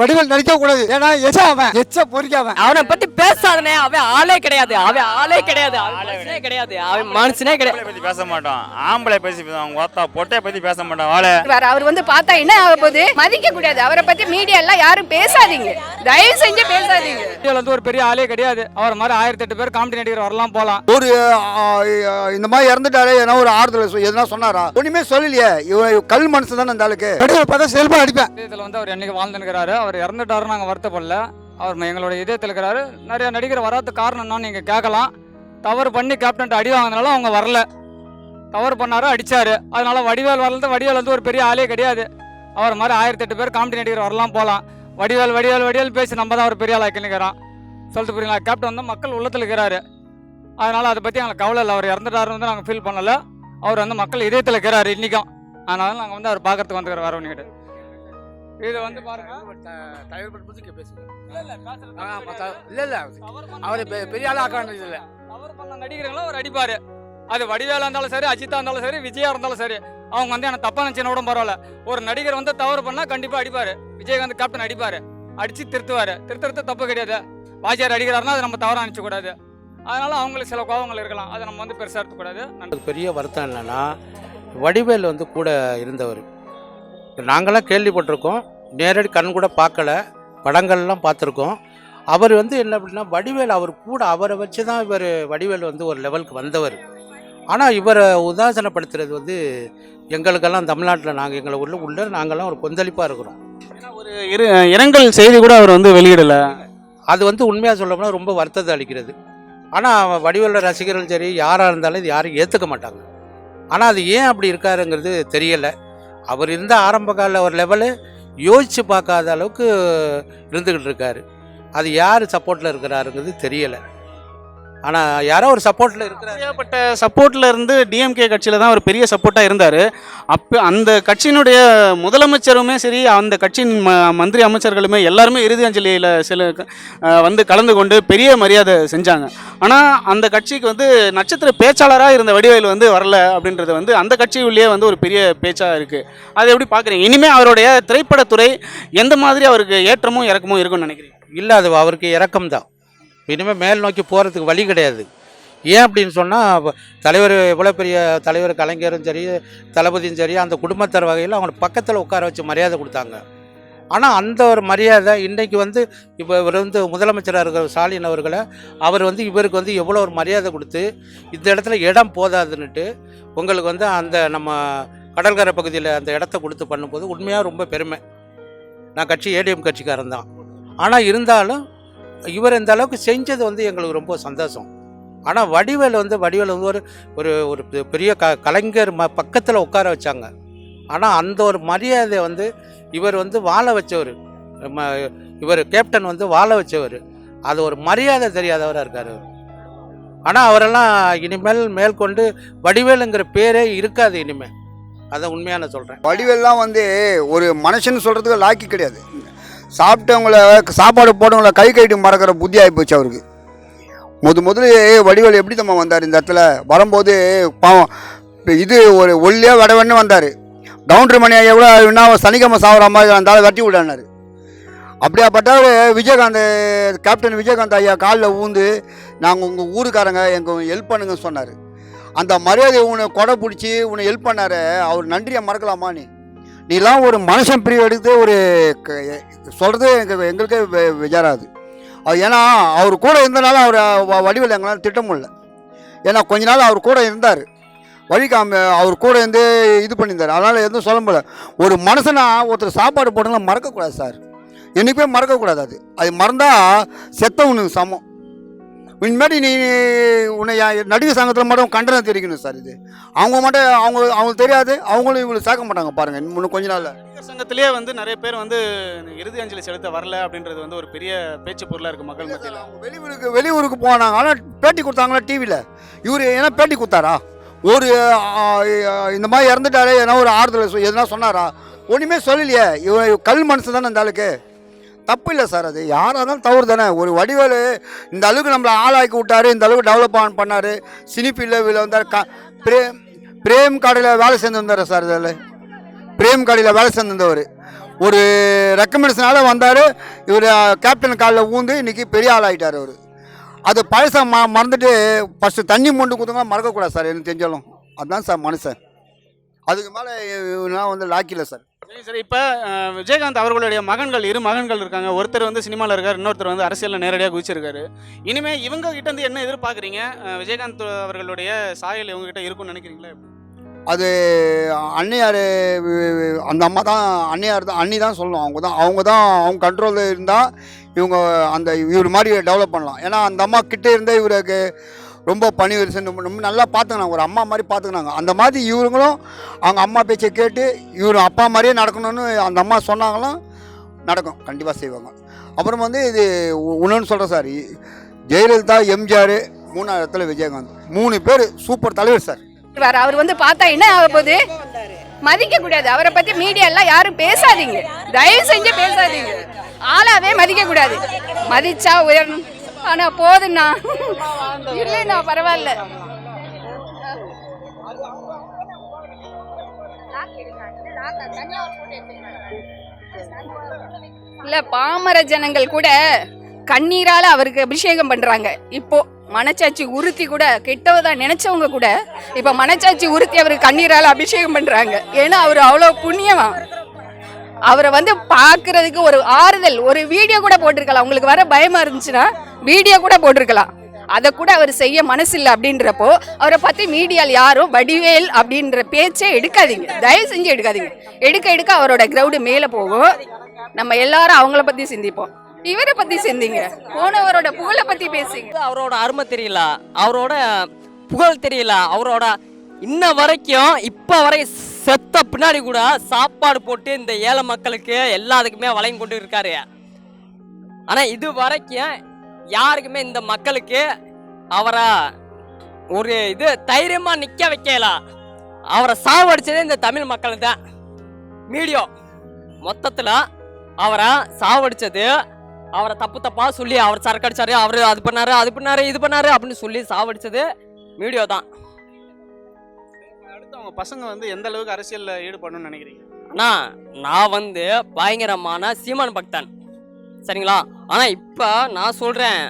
வடிவேல் நடிக்க கூடாது ஏன்னா எச்ச அவன். எச்ச பொறிக்காவன் அவனை. பத்தி பேசாதனே. அவன் ஆளே கிடையாது. அவன் ஆளே கிடையாது. அவன் மனுஷனே கிடையாது. அவன் மனுஷனே கிடையாது. பத்தி பேச மாட்டோம் ஆம்பளை பேசி அவங்க ஒத்தா பொட்டைய பத்தி பேச மாட்டோம் வாழை வேற அவர் வந்து பார்த்தா என்ன ஆக போகுது? மதிக்க கூடாது அவரை பத்தி மீடியா எல்லாம் யாரும் பேசாதீங்க. தயவு செஞ்சு பேசாதீங்க. இந்தியாவில் வந்து ஒரு பெரிய ஆளே கிடையாது. அவர் மாதிரி ஆயிரத்தி எட்டு பேர் காமெடி நடிகர் வரலாம் போகலாம் ஒரு இந்த மாதிரி இறந்துட்டாரு ஏன்னா ஒரு ஆறுதல் எதுனா சொன்னாரா? ஒண்ணுமே சொல்லலையே. இவன் கல் மனசு தானே அந்த ஆளுக்கு. வடிவேல் பார்த்தா செல்பா அடிப்பேன். இதயத்தில் வந்து அவர் என்னைக்கு வாழ்ந்துருக்கிறாரு அவர் இறந்துட்டாரு நாங்கள் வருத்தப்படல. அவர் எங்களோட இதயத்தில் இருக்கிறாரு. நிறைய நடிகர் வராத காரணம் என்னன்னு நீங்கள் கேட்கலாம். தவறு பண்ணி கேப்டன் அடி வாங்கினாலும் அவங்க வரல. தவறு பண்ணாரு அடித்தார் அதனால் வடிவேல் வரல வடிவேல் வந்து ஒரு பெரிய ஆளே கிடையாது. அவர் மாதிரி ஆயிரத்தி எட்டு பேர் காமெடி நடிகர் வரலாம் போகலாம் வடிவேல் வடிவேல் வடிவேல் பேசி நம்ம தான் ஒரு பெரிய ஆளாக நிற்கிறான் சொல்லிட்டு புரியுங்களா கேப்டன் வந்து மக்கள் உள்ளத்தில் இருக்கிறாரு. அதனால் அதை பற்றி எங்களுக்கு கவலை இல்லை. அவர் இறந்துட்டாருன்னு வந்து நாங்கள் ஃபீல் பண்ணலை. அவர் வந்து மக்கள் இதயத்தில் இருக்கிறாரு இன்றைக்கும் அதனால நாங்கள் வந்து அவர் பார்க்கறதுக்கு வந்துக்கிற வர இது வந்து பாருங்க. இல்ல இல்ல அவரை பெரிய ஆளா ஆக்கானது இல்ல தவறு பண்ண நடிகர்களும் அவர் அடிப்பாரு. அது வடிவேலா இருந்தாலும் சரி அஜித்தா இருந்தாலும் சரி விஜயா இருந்தாலும் சரி அவங்க வந்து எனக்கு தப்பா நினைச்சுனா கூட பரவாயில்ல. ஒரு நடிகர் வந்து தவறு பண்ணா கண்டிப்பா அடிப்பாரு. விஜயகாந்த் கேப்டன் அடிப்பாரு. அடிச்சு திருத்துவாரு. திருத்துறது தப்பு கிடையாது. வாஜியார் அடிக்கிறாருன்னா அது நம்ம தவறா நினைச்ச கூடாது. அதனால அவங்களுக்கு சில கோபங்கள் இருக்கலாம். அதை நம்ம வந்து பெருசா எடுத்துக்கூடாது எனக்கு பெரிய வருத்தம் என்னன்னா வடிவேல் வந்து கூட இருந்தவர். நாங்களாம் கேள்விப்பட்டிருக்கோம். நேரடி கண் கூட பார்க்கல. படங்கள்லாம் பார்த்துருக்கோம். அவர் வந்து என்ன அப்படின்னா வடிவேல் அவர் கூட அவரை வச்சு தான் இவர் வடிவேல் வந்து ஒரு லெவலுக்கு வந்தவர். ஆனால் இவரை உதாசனப்படுத்துறது வந்து எங்களுக்கெல்லாம் தமிழ்நாட்டில் நாங்கள் எங்களை உள்ள உள்ள நாங்கள்லாம் ஒரு கொந்தளிப்பாக இருக்கிறோம். ஒரு இரு இரங்கல் செய்தி கூட அவர் வந்து வெளியிடல. அது வந்து உண்மையாக சொல்லணும்னா ரொம்ப வருத்தத்தை அளிக்கிறது. ஆனால் வடிவேல ரசிகர்கள் சரி யாராக இருந்தாலும் இது யாரும் ஏற்றுக்க மாட்டாங்க. ஆனால் அது ஏன் அப்படி இருக்காருங்கிறது தெரியலை. அவர் இருந்த ஆரம்ப கால ஒரு லெவலு யோசித்து பார்க்காத அளவுக்கு இருந்துக்கிட்டு இருக்காரு. அது யார் சப்போர்ட்டில் இருக்கிறாருங்கிறது தெரியலை. ஆனால் யாரோ ஒரு சப்போர்ட்டில் இருக்கிறாரு ஏகப்பட்ட சப்போர்ட்ல இருந்து டிஎம்கே கட்சியில தான் ஒரு பெரிய சப்போர்ட்டா இருந்தாரு. அப்ப அந்த கட்சியினுடைய முதலமைச்சருமே சரி அந்த கட்சியின் ம- மந்திரி அமைச்சர்களுமே எல்லாருமே இறுதி அஞ்சலியில் சில வந்து கலந்து கொண்டு பெரிய மரியாதை செஞ்சாங்க. ஆனா அந்த கட்சிக்கு வந்து நட்சத்திர பேச்சாளராக இருந்த வடிவேல் வந்து வரல அப்படின்றது வந்து அந்த கட்சியுள்ளேயே வந்து ஒரு பெரிய பேச்சா இருக்கு. அதை எப்படி பாக்குறீங்க? இனிமே அவருடைய திரைப்படத்துறை எந்த மாதிரி அவருக்கு ஏற்றமும் இறக்கமும் இருக்கும்னு நினைக்கிறீங்க? இல்லை அது அவருக்கு இறக்கம் தான் இனிமேல் மேல் நோக்கி போகிறதுக்கு வழி கிடையாது. ஏன் அப்படின்னு சொன்னால் தலைவர் எவ்வளோ பெரிய தலைவர் கலைஞரும் சரி தளபதியும் சரி அந்த குடும்பத்தர் வகையில் அவங்க பக்கத்தில் உட்கார வச்சு மரியாதை கொடுத்தாங்க. ஆனால் அந்த ஒரு மரியாதை இன்றைக்கு வந்து இப்போ இவர் வந்து முதலமைச்சராக இருக்கிற ஸ்டாலின் அவர்களை அவர் வந்து இவருக்கு வந்து எவ்வளோ ஒரு மரியாதை கொடுத்து இந்த இடத்துல இடம் போதாதுன்னுட்டு உங்களுக்கு வந்து அந்த நம்ம கடற்கரை பகுதியில் அந்த இடத்த கொடுத்து பண்ணும்போது உண்மையாக ரொம்ப பெருமை. நான் கட்சி ஏடிஎம் கட்சிக்காரன் தான். ஆனால் இருந்தாலும் இவர் இந்த அளவுக்கு செஞ்சது வந்து எங்களுக்கு ரொம்ப சந்தோஷம். ஆனால் வடிவேல் வந்து வடிவேல் வந்து ஒரு ஒரு ஒரு பெரிய க கலைஞர் ம பக்கத்தில் உட்கார வச்சாங்க. ஆனால் அந்த ஒரு மரியாதை வந்து இவர் வந்து வாழ வச்சவர். ம- இவர் கேப்டன் வந்து வாழ வச்சவர். அது ஒரு மரியாதை தெரியாதவராக இருக்கார் ஆனால் அவரெல்லாம் இனிமேல் மேற்கொண்டு வடிவேலுங்கிற பேரே இருக்காது இனிமேல் அதை உண்மையான சொல்கிறேன் வடிவேல்லாம் வந்து ஒரு மனுஷன் சொல்கிறதுக்கு லாக்கி கிடையாது. சாப்பிட்டவங்கள சாப்பாடு போட்டவங்கள கை கைட்டு மறக்கிற புத்தி ஆகிப்போச்சு அவருக்கு. முத முதல்ல வடிவேல் எப்படி தம்மா வந்தார் இந்த இடத்துல? வரும்போது பாவம் இது ஒரு ஒல்லியாக வடவன்னு வந்தார். கவுண்டர் மணி எவ்வளோ கூட என்ன சனிக்கிழமை சாப்பிட்ற மாதிரி அந்த வெட்டி விடானாரு அப்படியாப்பட்டவர் விஜயகாந்த் கேப்டன் விஜயகாந்த் ஐயா காலில் ஊந்து நாங்கள் உங்கள் ஊருக்காரங்க எங்கள் ஹெல்ப் பண்ணுங்கன்னு சொன்னார். அந்த மரியாதை உன்னை கொடை பிடிச்சி உன்னை ஹெல்ப் பண்ணார் அவர் நன்றியை மறக்கலாமா நீ? நீலாம் ஒரு மனுஷன் பிரிவு எடுத்து ஒரு சொல்கிறது எங்கள் எங்களுக்கே விஜாராது. அது ஏன்னா அவர் கூட இருந்தனால அவர் வ- எங்களால் திட்ட முடியல. ஏன்னா கொஞ்ச நாள் அவர் கூட இருந்தார். வழிகாம அவர் கூட இருந்து இது பண்ணியிருந்தார். அதனால் எதுவும் சொல்ல முடியல. ஒரு மனுஷனா ஒருத்தர் சாப்பாடு போட்டோம்னா மறக்கக்கூடாது சார். என்றைக்குமே மறக்கக்கூடாது அது. அது மறந்தால் செத்தவனுக்கு சமம். இனிமேட்டு நீ உன்னை நடிகர் சங்கத்தில் மட்டும் கண்டனம் தெரிவிக்கணும் சார் இது. அவங்க மட்டும் அவங்க அவங்களுக்கு தெரியாது அவங்களும் இவங்களுக்கு சேர்க்க மாட்டாங்க. பாருங்க இன்னும் கொஞ்ச நாள்ல. நடிகர் சங்கத்திலேயே வந்து நிறைய பேர் வந்து இறுதி அஞ்சலி செலுத்த வரல அப்படின்றது வந்து ஒரு பெரிய பேச்சு பொருளா இருக்கு மக்கள் மத்தியில். அவங்க வெளியூருக்கு வெளியூருக்கு போனாங்க. ஆனால் பேட்டி கொடுத்தாங்களா டிவியில் இவர் ஏன்னா பேட்டி கொடுத்தாரா? ஒரு இந்த மாதிரி இறந்துட்டாரு ஏன்னா ஒரு ஆறுதல் எதுனா சொன்னாரா? ஒன்றுமே சொல்லலையே. இவன் கல் மனசு தானே இந்த ஆளுக்கு? தப்பு இல்லை சார் அது. யாராக இருந்தாலும் தவறு தானே. ஒரு வடிவேலு இந்த அளவுக்கு நம்மளை ஆளாக்கி விட்டாரு இந்த அளவுக்கு டெவலப் ஆன் பண்ணார். சினிஃபீல்டில் வந்தார் க பிரேம் பிரேம் கடையில் வேலை செஞ்சு வந்தார் சார் இதில். பிரேம் கடையில் வேலை செஞ்சிருந்தவர் ஒரு ரெக்கமெண்டேஷனால் வந்தார். இவர் கேப்டன் காலில் ஊந்து இன்னைக்கு பெரிய ஆள் ஆகிட்டார் அவர். அது பழசை ம மறந்துட்டு ஃபஸ்ட்டு தண்ணி மொண்டு கொடுத்தவங்க மறக்கக்கூடாது சார். எனக்கு தெரிஞ்சாலும் அதுதான் சார் மனுஷன். அதுக்கு மேலே நான் வந்து லாக்கியில் சார். சரி இப்போ விஜயகாந்த் அவர்களுடைய மகன்கள் இரு மகன்கள் இருக்காங்க. ஒருத்தர் வந்து சினிமாவில் இருக்கார் இன்னொருத்தர் வந்து அரசியலில் நேரடியாக குதிச்சிருக்காரு. இனிமேல் இவங்க கிட்ட இருந்து என்ன எதிர்பார்க்குறீங்க? விஜயகாந்த் அவர்களுடைய சாயல் இவங்க கிட்ட இருக்கும்னு நினைக்கிறீங்களா அது அன்னையார் அந்த அம்மா தான் அன்னையார் தான் அண்ணி தான் சொல்லணும். அவங்க தான் அவங்க தான் அவங்க கண்ட்ரோலில் இருந்தால் இவங்க அந்த இவர் மாதிரி டெவலப் பண்ணலாம். ஏன்னா அந்த அம்மா கிட்டே இருந்தே இவருக்கு ரொம்ப பணி வரிசை ரொம்ப ரொம்ப நல்லா பார்த்துக்கினாங்க. ஒரு அம்மா மாதிரி பார்த்துக்கினாங்க. அந்த மாதிரி இவங்களும் அவங்க அம்மா பேச்சை கேட்டு இவரும் அப்பா மாதிரியே நடக்கணும்னு அந்த அம்மா சொன்னாங்களும் நடக்கும். கண்டிப்பாக செய்வாங்க. அப்புறம் வந்து இது ஒன்றுன்னு சொல்கிறேன் சார். ஜெயலலிதா எம்ஜிஆர் மூணாவது இடத்துல விஜயகாந்த். மூணு பேர் சூப்பர் தலைவர் சார். வர அவர் வந்து பார்த்தா என்ன ஆக போகுது? மதிக்க கூடாது. அவரை பத்தி மீடியா எல்லாம் யாரும் பேசாதீங்க. தயவு செஞ்சு பேசாதீங்க. ஆளாவே மதிக்க கூடாது. மதிச்சா உயரணும் ஆனா போதுண்ணா. இல்லைண்ணா பரவாயில்ல. இல்ல பாமர ஜனங்கள் கூட கண்ணீரால அவருக்கு அபிஷேகம் பண்றாங்க. இப்போ மனச்சாட்சி உறுத்தி கூட கெட்டவதா நினைச்சவங்க கூட இப்ப மனச்சாட்சி உறுத்தி அவருக்கு கண்ணீரால அபிஷேகம் பண்றாங்க. ஏன்னா அவர் அவ்வளவு புண்ணியமா. அவரை வந்து பார்க்கிறதுக்கு ஒரு ஆறுதல் ஒரு வீடியோ கூட போட்டிருக்கலாம். உங்களுக்கு வர பயமா இருந்துச்சுன்னா வீடியோ கூட போட்டிருக்கலாம். அதை கூட அவர் செய்ய மனசில்லை அப்படின்றப்போ அவரை பற்றி மீடியாவில் யாரும் வடிவேல் அப்படின்ற பேச்சே எடுக்காதீங்க. தயவு செஞ்சு எடுக்காதீங்க. எடுக்க எடுக்க அவரோட கிரவுடு மேலே போகும். நம்ம எல்லாரும் அவங்கள பற்றி சிந்திப்போம். இவரை பற்றி சிந்திங்க. போனவரோட புகழை பற்றி பேசுங்க. அவரோட அருமை தெரியல. அவரோட புகழ் தெரியல. அவரோட இன்ன வரைக்கும் இப்போ வரை செத்த பின்னாடி கூட சாப்பாடு போட்டு இந்த ஏழை மக்களுக்கு எல்லாத்துக்குமே வழங்கி கொண்டு இருக்காரு. ஆனால் இது வரைக்கும் யாருக்குமே இந்த மக்களுக்கு அவரை ஒரு இது தைரியமா நிக்க வைக்கல. அவரை சாவடிச்சதே இந்த தமிழ் மக்கள் தான் மீடியம் மொத்தத்துல அவரை சாவடிச்சது அவரை தப்பு தப்பா சொல்லி அவர் சரக்கு அடிச்சாரு அவரு அது பண்ணாரு அது பண்ணாரு இது பண்ணாரு அப்படின்னு சொல்லி சாவடிச்சது மீடியோ தான். அடுத்து அவங்க பசங்க வந்து எந்த அளவுக்கு அரசியலில் ஈடுபடணும்னு நினைக்கிறீங்க? ஆனா நான் வந்து பயங்கரமான சீமான் பக்தன். சரிங்களா? ஆனால் இப்போ நான் சொல்கிறேன்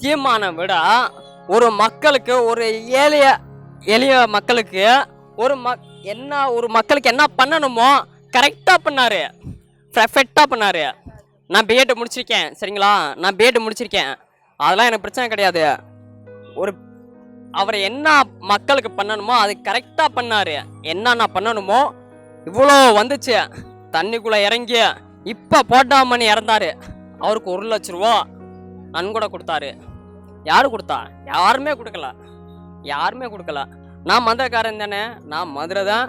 சீமானை விட ஒரு மக்களுக்கு ஒரு ஏழைய எளிய மக்களுக்கு ஒரு மக் என்ன ஒரு மக்களுக்கு என்ன பண்ணணுமோ கரெக்டாக பண்ணார். பெர்ஃபெக்டாக பண்ணார். நான் பிஎட் முடிச்சிருக்கேன் சரிங்களா? நான் பிஎட் முடிச்சிருக்கேன். அதெல்லாம் எனக்கு பிரச்சனை கிடையாது. ஒரு அவர் என்ன மக்களுக்கு பண்ணணுமோ அது கரெக்டாக பண்ணார். என்னென்ன பண்ணணுமோ இவ்வளோ வந்துச்சு. தண்ணிக்குள்ளே இறங்கி இப்போ போட்டாமணி இறந்தாரு. அவருக்கு ஒரு லட்ச ரூபா நன்கொடை கொடுத்தாரு. யாரு கொடுத்தா? யாருமே கொடுக்கல. யாருமே கொடுக்கல. நான் மதுரைக்காரன் தானே. நான் மதுரை தான்.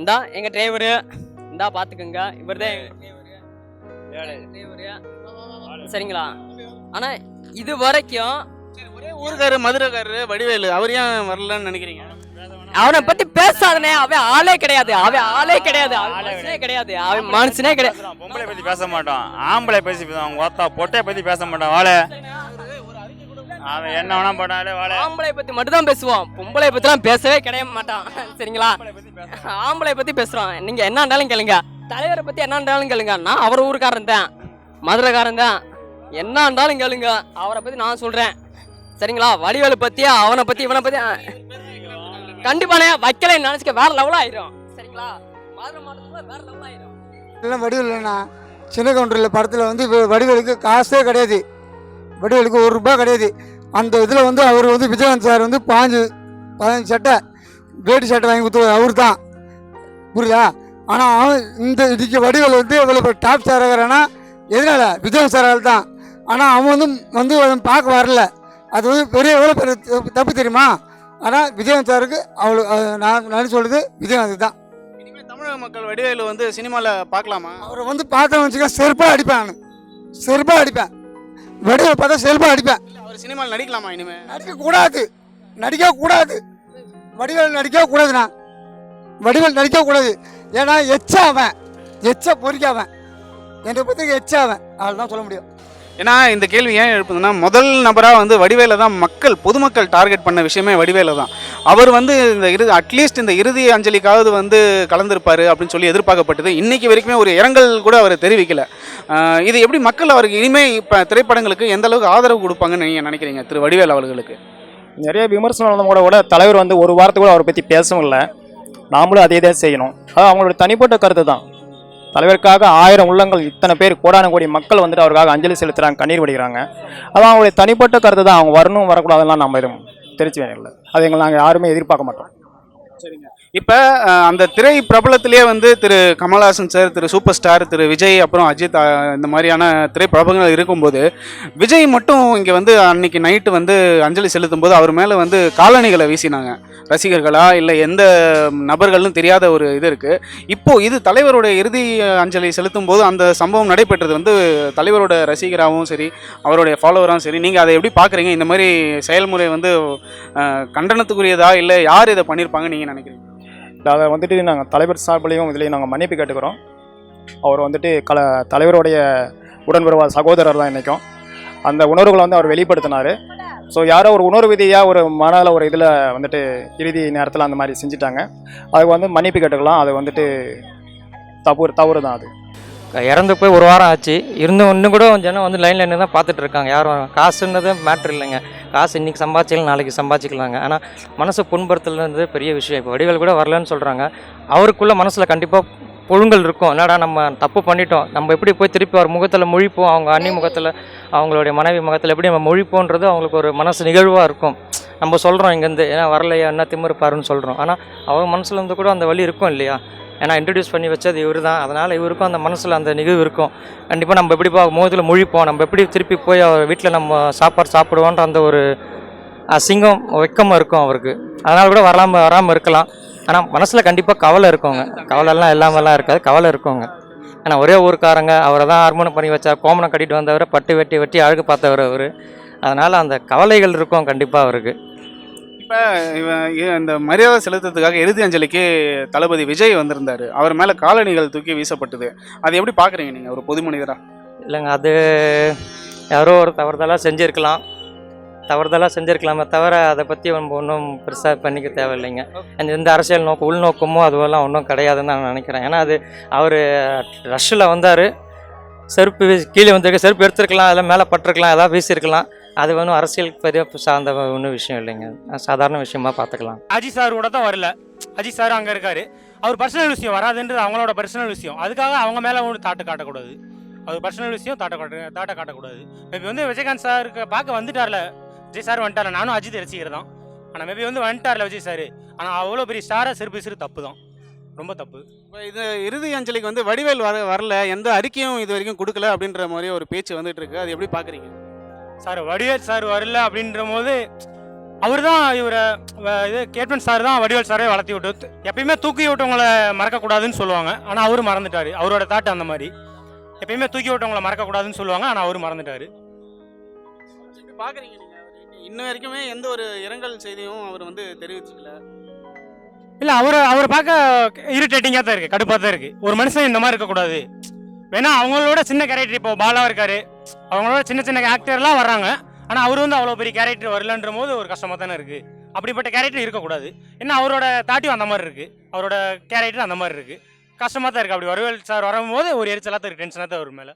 இந்தா எங்கள் டிரைவரு இந்தா பார்த்துக்குங்க இவர் தான் டிரைவரு சரிங்களா? ஆனால் இது வரைக்கும் ஒரே ஊருக்காரு மதுரைக்காரரு வடிவேலு. அவர் ஏன் வரலன்னு நினைக்கிறீங்க? அவனை பத்தி பேசாதனே. அவன் ஆளே கிடையாது. அவன் ஆளே கிடையாது. மனுஷனே கிடையாது. அவன் மனுஷனே கிடையாது. பொம்பளை பத்தி பேச மாட்டோம் ஆம்பளை பேசி. அவங்க ஒத்தா பொட்டை பத்தி பேச மாட்டான். வாழை. அவன் என்ன வேணா பண்ணாலே வாழை. ஆம்பளை பத்தி மட்டும் தான் பேசுவான். பொம்பளை பத்திலாம் பேசவே கிடைய மாட்டான். சரிங்களா? ஆம்பளை பத்தி பேசுறான். நீங்க என்ன இருந்தாலும் கேளுங்க. தலைவரை பத்தி என்ன இருந்தாலும் கேளுங்க. நான் அவர் ஊருக்காரன் தான். மதுரைக்காரன் தான். என்ன இருந்தாலும் கேளுங்க. அவரை பத்தி நான் சொல்றேன். சரிங்களா? வடிவேலு பத்தி அவனை பத்தி இவனை பத்தி கண்டிப்பானே வைக்கல நினைச்சுக்க வேற லெவலா ஆயிரும். சரிங்களா? மாதிரி மாவட்டத்துல வேற லெவலா ஆயிரும். எல்லாம் வடிவில் இல்லைண்ணா. சின்ன கவுண்டரில் படத்தில் வந்து இப்போ வடிவலுக்கு காசே கிடையாது. வடிவலுக்கு ஒரு ரூபாய் கிடையாது. அந்த இதில் வந்து அவர் வந்து விஜயகாந்த் சார் வந்து பாஞ்சு பதினஞ்சு சட்டை வேட்டி சட்டை வாங்கி கொடுத்து அவர் தான் புரியுதா? ஆனால் அவன் இந்த இதுக்கு வடிவேல் வந்து இவ்வளோ இப்போ டாப் ஸ்டார் ஆகிறானா எதனால? விஜயகாந்த் சாரால் தான் ஆனால் அவன் வந்து வந்து அவன் பார்க்க வரல. அது வந்து பெரிய எவ்வளோ பெரிய தப்பு தெரியுமா? ஆனால் விஜயகாந்த் சாருக்கு நான் நான் சொல்கிறது விஜயகாந்த் தான். இனிமேல் தமிழக மக்கள் வடிவேலு வந்து சினிமாவில் பார்க்கலாமா அவரை வந்து பார்த்தேன் வச்சுக்க செருப்பாக அடிப்பேன் நான். செருப்பாக அடிப்பேன். வெடிவை பார்த்தா செருப்பாக அடிப்பேன். அவர் சினிமாவில் நடிக்கலாமா இனிமேல் நடிக்கக்கூடாது நடிக்கக்கூடாது வடிவேல் நடிக்கக்கூடாதுண்ணா வடிவேல் நடிக்கக்கூடாது ஏன்னா எச்ச அவன். எச்ச பொறிக்க அவன். என்னை பற்றி எச்ச அவன். அவ்வளோதான் சொல்ல முடியும். ஏன்னா இந்த கேள்வி ஏன் எழுப்புதுன்னா முதல் நபராக வந்து வடிவேல தான் மக்கள் பொதுமக்கள் டார்கெட் பண்ண விஷயமே வடிவேல தான். அவர் வந்து இந்த இறுதி அட்லீஸ்ட் இந்த இறுதி அஞ்சலிக்காவது வந்து கலந்துருப்பார் அப்படின்னு சொல்லி எதிர்பார்க்கப்பட்டது. இன்னைக்கு வரைக்குமே ஒரு இரங்கல் கூட அவர் தெரிவிக்கல. இது எப்படி மக்கள் அவருக்கு இனிமேல் இப்போ திரைப்படங்களுக்கு எந்த அளவுக்கு ஆதரவு கொடுப்பாங்கன்னு நீங்கள் நினைக்கிறீங்க திரு வடிவேல் அவர்களுக்கு? நிறைய விமர்சனம் வந்த கூட கூட தலைவர் வந்து ஒரு வாரத்துக்கு கூட அவரை பற்றி பேசவும் இல்லை. நாமளும் அதே தான் செய்யணும். அது அவங்களோட தனிப்பட்ட கருத்து தான். தலைவருக்காக ஆயிரம் உள்ளங்கள் இத்தனை பேர் கோடான கோடி மக்கள் வந்துட்டு அவருக்காக அஞ்சலி செலுத்துகிறாங்க கண்ணீர் வடிக்கிறாங்க. அது அவங்களுடைய தனிப்பட்ட கருத்து தான் அவங்க வரணும் வரக்கூடாதுலாம் நம்ம எதுவும் தெரிச்சு வேணும் அது எங்களை நாங்கள் யாருமே எதிர்பார்க்க மாட்டோம். சரிங்க. இப்போ அந்த திரை பிரபலத்திலே வந்து Thiru Kamal Haasan sir Thiru super star Thiru Vijay அப்புறம் அஜித் இந்த மாதிரியான திரை பிரபலங்கள் இருக்கும்போது விஜய் மட்டும் இங்கே வந்து அன்னைக்கு நைட்டு வந்து அஞ்சலி செலுத்தும் போது அவர் மேலே வந்து காலணிகளை வீசினாங்க. ரசிகர்களா இல்லை எந்த நபர்கள்னு தெரியாத ஒரு இது இருக்குது இப்போ இது தலைவருடைய இறுதி அஞ்சலி செலுத்தும் போது அந்த சம்பவம் நடைபெற்றது வந்து தலைவரோட ரசிகராகவும் சரி அவருடைய ஃபாலோவராகவும் சரி நீங்கள் அதை எப்படி பார்க்குறீங்க இந்த மாதிரி செயல்முறை வந்து கண்டனத்துக்குரியதா? இல்லை யார் இதை பண்ணியிருப்பாங்க நீங்கள் நினைக்கிறீங்க? அதை வந்துட்டு நாங்கள் தலைவர் சார்பிலையும் இதுலேயும் நாங்கள் மன்னிப்பு கேட்டுக்கிறோம். அவர் வந்துட்டு கல தலைவருடைய உடன்பிறவா சகோதரர் தான் இன்றைக்கும் அந்த உணர்வுகளை வந்து அவர் வெளிப்படுத்தினார். ஸோ யாரோ ஒரு உணர்வு விதியாக ஒரு மனதில் ஒரு இதில் வந்துட்டு இறுதி நேரத்தில் அந்த மாதிரி செஞ்சுட்டாங்க. அதுக்கு வந்து மன்னிப்பு கேட்டுக்கலாம். அது வந்துட்டு தவறு தவறு தான் அது. இறந்து போய் ஒரு வாரம் ஆச்சு. இருந்தும் இன்னும் கூட ஜனம் வந்து லைனில் நின்று தான் பார்த்துட்டு இருக்காங்க. யாரும் காசுன்றது மேட்ரு இல்லைங்க. காசு இன்னைக்கு சம்பாதிச்சிக்கலாம் நாளைக்கு சம்பாதிச்சிக்கலாங்க. ஆனால் மனசை புண்படுத்தலன்றது பெரிய விஷயம். இப்போ வடிவேல் கூட வரலன்னு சொல்கிறாங்க அவருக்குள்ள மனசில் கண்டிப்பாக புழுங்கல் இருக்கும். என்னடா நம்ம தப்பு பண்ணிட்டோம். நம்ம எப்படி போய் திருப்பி அவர் முகத்தில் முழிப்போம்? அவங்க அண்ணி முகத்தில் அவங்களுடைய மனைவி முகத்தில் எப்படி நம்ம முழிப்போன்றது அவங்களுக்கு ஒரு மனசு நிகழ்வாக இருக்கும். நம்ம சொல்கிறோம் இங்கேருந்து. ஏன்னா வரலையா என்ன திமிருப்பாருன்னு சொல்கிறோம் ஆனால் அவங்க மனசில் இருந்து கூட அந்த வழி இருக்கும் இல்லையா? ஏன்னா இன்ட்ரடியூஸ் பண்ணி வச்சது இவர் தான் அதனால் இவருக்கும் அந்த மனசில் அந்த நிகழ்வு இருக்கும். கண்டிப்பாக நம்ம எப்படி பா முகத்தில் முழிப்போம் நம்ம எப்படி திருப்பி போய் அவர் வீட்டில் நம்ம சாப்பாடு சாப்பிடுவோன்ற அந்த ஒரு அசிங்கம் வெக்கமாக இருக்கும் அவருக்கு. அதனால் கூட வராமல் வராமல் இருக்கலாம். ஆனால் மனசில் கண்டிப்பாக கவலை இருக்குங்க கவலைலாம் இல்லாமலாம் இருக்காது. கவலை இருக்குங்க ஏன்னா ஒரே ஊருக்காரங்க அவரை தான் ஹார்மோனம் பண்ணி வச்சா கோமனம் கட்டிட்டு வந்தவரை பட்டு வெட்டி வெட்டி அழகு பார்த்தவர் அவர். அதனால் அந்த கவலைகள் இருக்கும் கண்டிப்பாக அவருக்கு. இப்போ இவன் இந்த மரியாதை செலுத்துறதுக்காக இறுதி அஞ்சலிக்கு தளபதி விஜய் வந்திருந்தாரு. அவர் மேலே காலணிகள் தூக்கி வீசப்பட்டது. அதை எப்படி பார்க்குறீங்க நீங்கள் ஒரு பொது மனிதரா இல்லைங்க அது யாரோ ஒரு தவறுதலாக செஞ்சுருக்கலாம். தவறுதலாக செஞ்சுருக்கலாமே தவிர அதை பற்றி நம்ம ஒன்றும் பெருசாக பண்ணிக்க தேவையில்லைங்க. அந்த எந்த அரசியல் நோக்கம் உள்நோக்கமோ அதுவெல்லாம் ஒன்றும் கிடையாதுன்னு நான் நினைக்கிறேன். ஏன்னா அது அவர் ரஷ்ஷில் வந்தார். செருப்பு கீழே வந்திருக்கு. செருப்பு எடுத்துருக்கலாம் அதில் மேலே பட்டிருக்கலாம் ஏதாவது வீசியிருக்கலாம் அது ஒன்றும் அரசியலுக்கு பெரிய சார்ந்த ஒன்றும் விஷயம் இல்லைங்க. சாதாரண விஷயமா பார்த்துக்கலாம். அஜித் சார் கூட தான் வரல. அஜித் சார் அங்கே இருக்காரு. அவர் பர்சனல் விஷயம் வராதுன்றது அவங்களோட பர்சனல் விஷயம். அதுக்காக அவங்க மேலே ஒன்று தாட்டு காட்டக்கூடாது. அது பர்சனல் விஷயம் தாட்ட காட்ட தாட்ட காட்டக்கூடாது. மேபி வந்து விஜயகாந்த் சாருக்கு பார்க்க வந்துட்டார்ல. விஜய் சார் வந்துட்டார்ல. நானும் அஜித் ரசிகர் தான். ஆனால் மேபி வந்து வந்துட்டார்ல விஜய் சார் ஆனால் அவ்வளோ பெரிய ஸ்டாரை சிறு சிறு தப்பு தான். ரொம்ப தப்பு. இப்போ இது இறுதி அஞ்சலிக்கு வந்து வடிவேல் வர வரல. எந்த அறிக்கையும் இது வரைக்கும் கொடுக்கல அப்படின்ற மாதிரி ஒரு பேச்சு வந்துட்டு இருக்கு. அது எப்படி பார்க்குறீங்க சார் வடிவேல் சார் வரல அப்படின்ற போது அவர் தான் இவரை இது கேப்டன் சார் தான் வடிவேல் சாரே வளர்த்தி விட்டு எப்பயுமே தூக்கி விட்டவங்கள மறக்கக்கூடாதுன்னு சொல்லுவாங்க. ஆனால் அவரு மறந்துட்டாரு. அவரோட தாட்டு அந்த மாதிரி. எப்பயுமே தூக்கி விட்டவங்கள மறக்கக்கூடாதுன்னு சொல்லுவாங்க. ஆனால் அவரு மறந்துட்டாரு. பார்க்குறீங்க இன்ன வரைக்குமே எந்த ஒரு இரங்கல் செய்தியும் அவர் வந்து தெரிவிச்சுக்கல. இல்லை அவர் அவரை பார்க்க இரிட்டேட்டிங்காக தான் இருக்குது கடுப்பாக தான் இருக்குது ஒரு மனுஷன் இந்த மாதிரி இருக்கக்கூடாது. வேணா அவங்களோட சின்ன கேரக்டர் இப்போ பாலா இருக்காரு. அவங்களோட சின்ன சின்ன கேரக்டர்லாம் வர்றாங்க. ஆனால் அவர் வந்து அவ்வளோ பெரிய கேரக்டர் வரலன்ற போது ஒரு கஷ்டமாக தானே இருக்குது அப்படிப்பட்ட கேரக்டர் இருக்கக்கூடாது. ஏன்னா அவரோட தாட்டியும் அந்த மாதிரி இருக்குது அவரோட கேரக்டர் அந்த மாதிரி இருக்குது கஷ்டமாக தான் இருக்குது அப்படி வரவேல் சார் வரும்போது ஒரு எரிச்சலாக தான் இருக்குது டென்ஷனாக தான் வரும் மேலே.